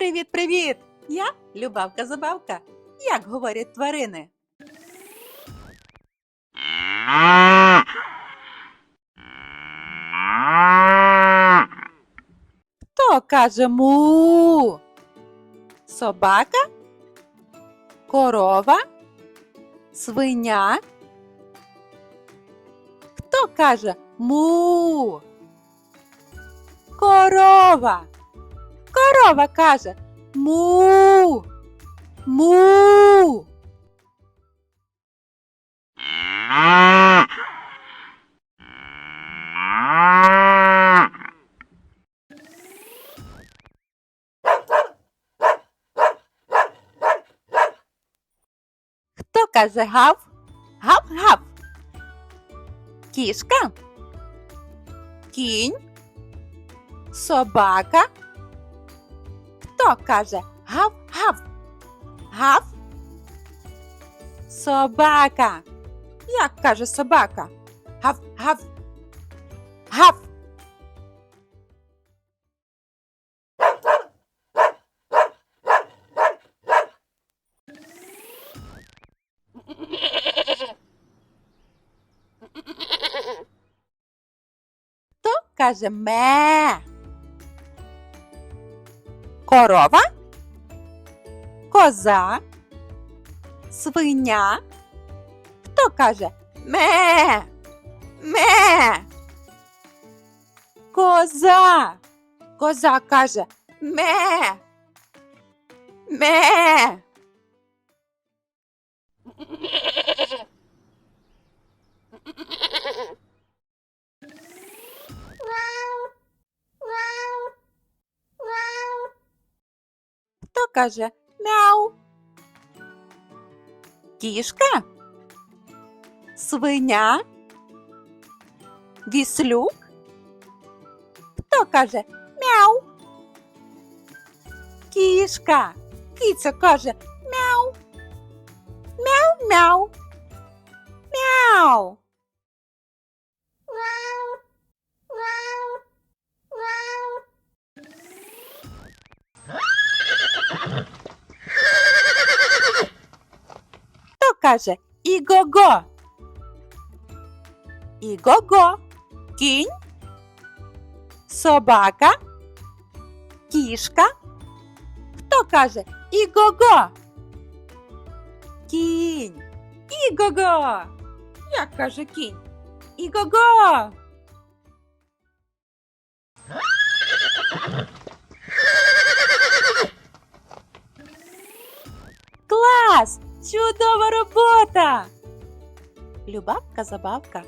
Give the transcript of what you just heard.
Привіт-привіт! Я Любавка Забавка. Як говорять тварини? Хто каже му? Собака? Корова? Свиня? Хто каже му? Корова. Корова каже му. Му. Хто каже гав? Гав-гав. Кішка? Кінь? Собака? Хто каже гав-гав? Гав? Собака. Як каже собака? Гав-гав. Гав. Каже ме? Корова? Коза? Свиня? Хто каже ме? Ме? Коза. Коза каже ме. Ме. Хто каже мяу? Кішка? Свиня? Віслюк? Хто каже мяу? Кішка. Киця каже мяу. Мяу мяу. Мяу. Хто каже іго-го? Іго-го. Кінь? Собака? Кішка? Хто каже іго-го? Кінь. Іго-го. Як каже кінь? Іго-го. Чудова робота! Любавка забавка